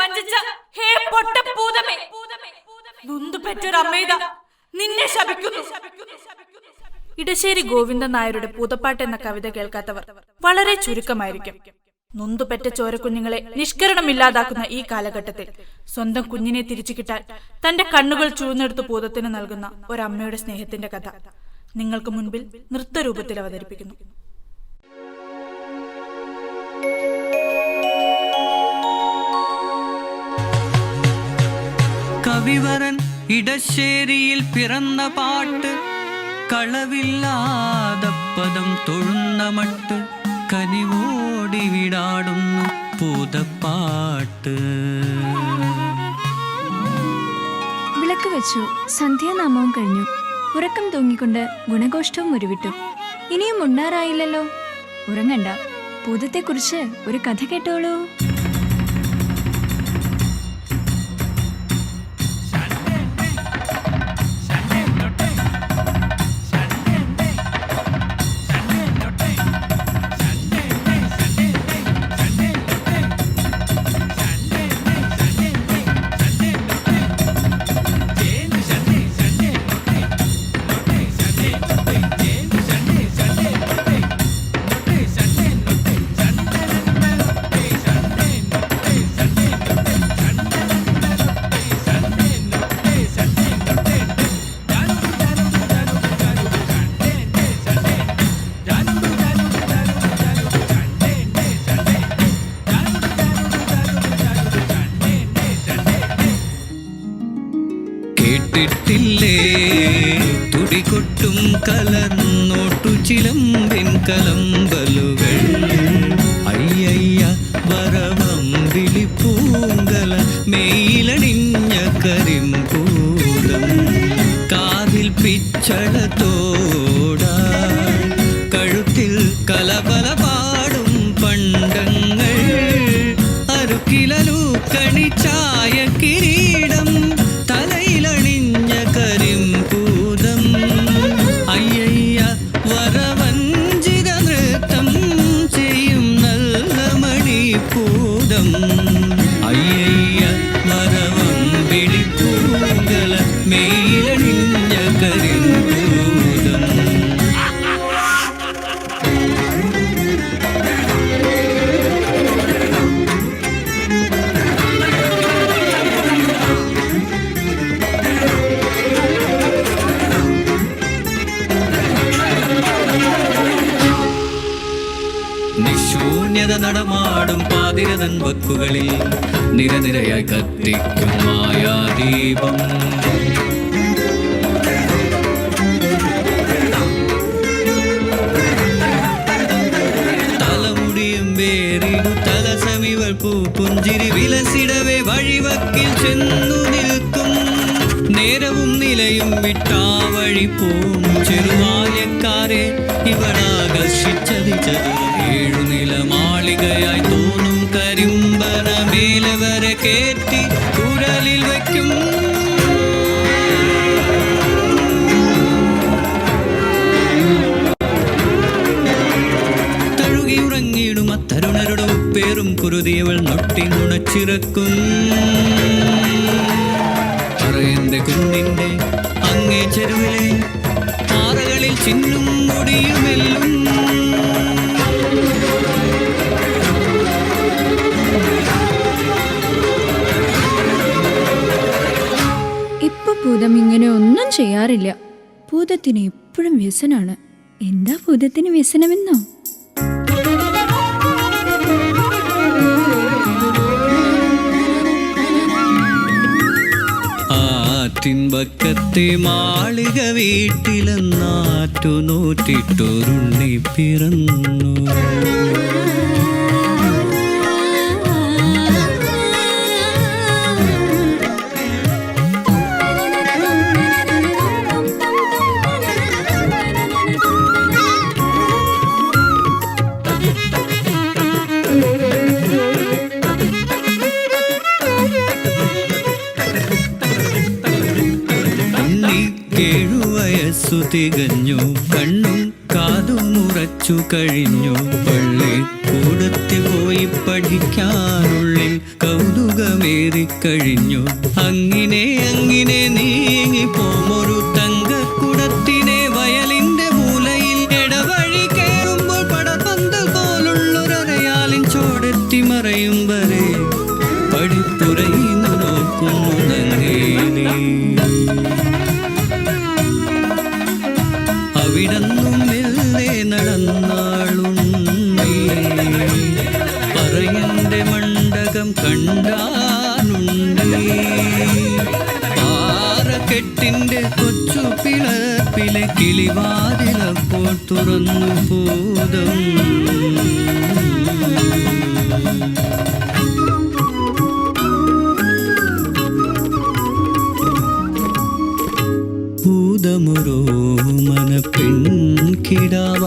വഞ്ചിച്ച ഹേ പെറ്റൊരമ്മയിത നിന്നെ ശപിക്കുന്നു. ഇടശ്ശേരി ഗോവിന്ദൻ നായരുടെ പൂതപ്പാട്ട് എന്ന കവിത കേൾക്കാത്തവർ വളരെ ചുരുക്കമായിരിക്കും. നൊന്തുപെറ്റ ചോരക്കുഞ്ഞുങ്ങളെ നിഷ്കരണമില്ലാതാക്കുന്ന ഈ കാലഘട്ടത്തിൽ സ്വന്തം കുഞ്ഞിനെ തിരിച്ചു കിട്ടാൻ തന്റെ കണ്ണുകൾ ചൂഴ്ന്നെടുത്ത് പൂതത്തിന് നൽകുന്ന ഒരമ്മയുടെ സ്നേഹത്തിന്റെ കഥ നിങ്ങൾക്ക് മുൻപിൽ നൃത്തരൂപത്തിൽ അവതരിപ്പിക്കുന്നു. കവിവരൻ ഇടശ്ശേരിയിൽ പിറന്ന പാട്ട് കളവില്ലാത പദം തൊഴുന്ന മട്ട് കനിവോടി വിടാടുന്നു പൂതപ്പാട്ട്. വിളക്ക് വെച്ചു സന്ധ്യാനാമവും കഴിഞ്ഞു. ഉറക്കം തൂങ്ങിക്കൊണ്ട് ഗുണഗോഷ്ഠവും ഉരുവിട്ടു. ഇനിയും ഉണ്ണാറായില്ലല്ലോ? ഉറങ്ങണ്ട. ഭൂതത്തെക്കുറിച്ച് ഒരു കഥ കേട്ടോളൂ. കേട്ടിട്ടില്ലേ? തുടികൊട്ടും കലർന്നോട്ടു ചിലമ്പിൻ കലമ്പലുകൾ. അയ്യയ്യ വരവം വിളിപ്പൂങ്കല മെയിലണിഞ്ഞ കരിമ്പൂതം. കാതിൽ പിച്ചളത്തോട കഴുത്തിൽ കലബല പാടും പണ്ടങ്ങൾ. അരുക്കിലൂ കണിച്ചായ മണിപ്പൂതം അയ്യയ്യ വരവം വിളിപ്പൂങ്കല മേലണിഞ്ഞ കരിമ്പൂതം. നിശൂന്യത அதிரதன் வக்குகளில் நிரதிரையாய் கத்திக்கும் மாயா தீபம் தலமுடியும் வேறிடு தலசமிவர் பூ புஞ்சிரி விலசிடவே வழிவக்கில் சென்று நிற்கும் நேரமும் நிலையும் விட்டா வழி போம் சிறுவா കരിമ്പന മേലെ വരെ കേറ്റി കുഴലിൽ വയ്ക്കും. തഴുകിയുറങ്ങിയിടും അത്തരുണരുടെ ഉപ്പേറും കുരുതിയവൾ നൊട്ടി നുണച്ചിറക്കും പറയന്റെ കുന്നിന്റെ അങ്ങേ ചെരുവിലെ പാറകളിൽ ചിന്നും മുടിയുമെല്ലും. ഭൂതം ഇങ്ങനെ ഒന്നും ചെയ്യാറില്ല. ഭൂതത്തിന് എപ്പോഴും വ്യസനാണ്. എന്താ ഭൂതത്തിന് വ്യസനമെന്നോ? ആറ്റിൻപക്കത്തെ മാളിക വീട്ടിലെന്നാറ്റു നൂറ്റിട്ടൊരുണ്ണി പിറന്നു. വയസ്സു തികഞ്ഞു കണ്ണും കാതും ഉറച്ചു കഴിഞ്ഞു. പള്ളി കൂടത്തിൽ പോയി പഠിക്കാനുള്ളിൽ കൗതുകമേറി കഴിഞ്ഞു അങ്ങിനെ അങ്ങിനെ നീങ്ങി പോമൊരു മണ്ഡകം കണ്ടാനുണ്ടേ ആറക്കെട്ടിന്റെ കൊച്ചു പിളപ്പിലെ കിളിവാതിലപ്പോൾ തുറന്നു പോതും ഭൂതമുറോ മന പെൺകിടാവായി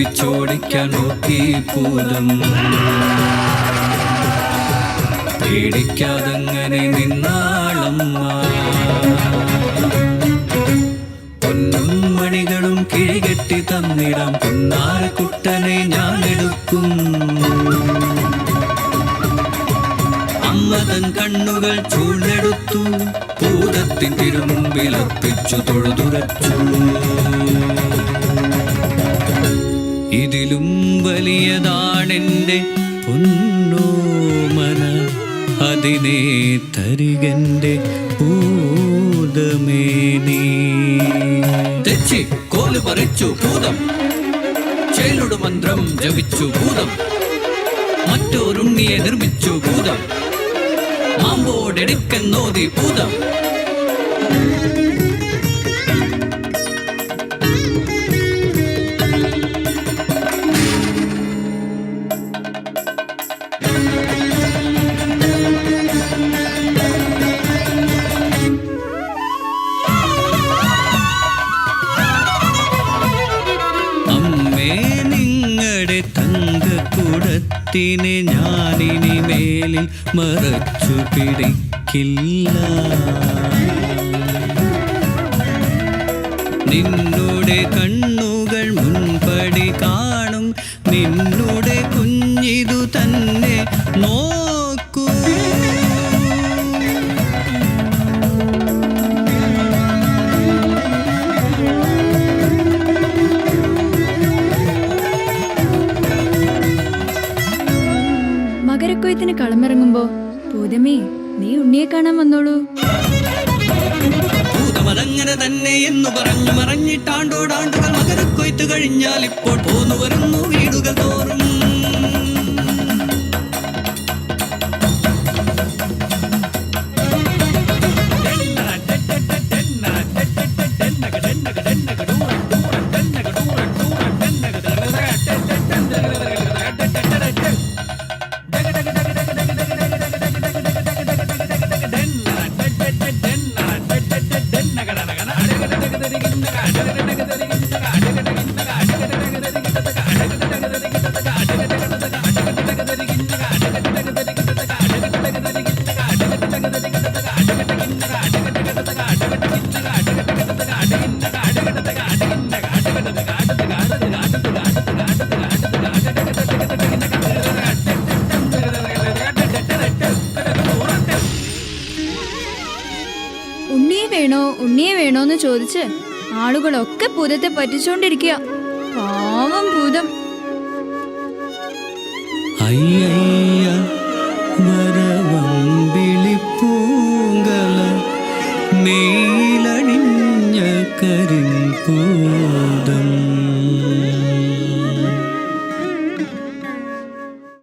പേടിപ്പിച്ചോടിക്കാൻ നോക്കി പൂതം. പേടിക്കാതങ്ങനെ നിന്നാളമ്മ? പൊന്നും മണികളും കിഴികെട്ടി തന്നിടാം. പൊന്നാരക്കുട്ടനെ ഞാൻ എടുക്കും. അമ്മ തൻ കണ്ണുകൾ ചൂണ്ടെടുത്തു. ഭൂതത്തിൻ തിരുമുമ്പിലർപ്പിച്ചു തൊഴുതുരച്ചു. ഇതിലും വലിയതാണെന്റെ പൊന്നോമന അതിനെ തരികന്റെ ഭൂതമേനി തെച്ചി കോൽ പറിച്ചു ഭൂതം. ചേലുടു മന്ത്രം ജപിച്ചു ഭൂതം. മറ്റൊരുണ്ണിയെ നിർമ്മിച്ചു ഭൂതം. മാമ്പോടെടുക്കെന്നോതി ഭൂതം. മേലിൽ മറച്ചു പിടിക്കില്ല. നിന്നുടെ കണ്ണുകൾ മുൻപടി കാണും. നിന്നുടെ കുഞ്ഞിതു തന്നെ നോക്കൂ ഇപ്പോൾ പോന്നു വരുന്നു വീടുകൾ തോറും. ചോദിച്ച് ആളുകളൊക്കെ ഭൂതത്തെ പറ്റിച്ചോണ്ടിരിക്കുക പാവം ഭൂതം. അയ്യയ്യ വരവമ്പിളി പൂങ്കല മേലണിഞ്ഞ കരിമ്പൂതം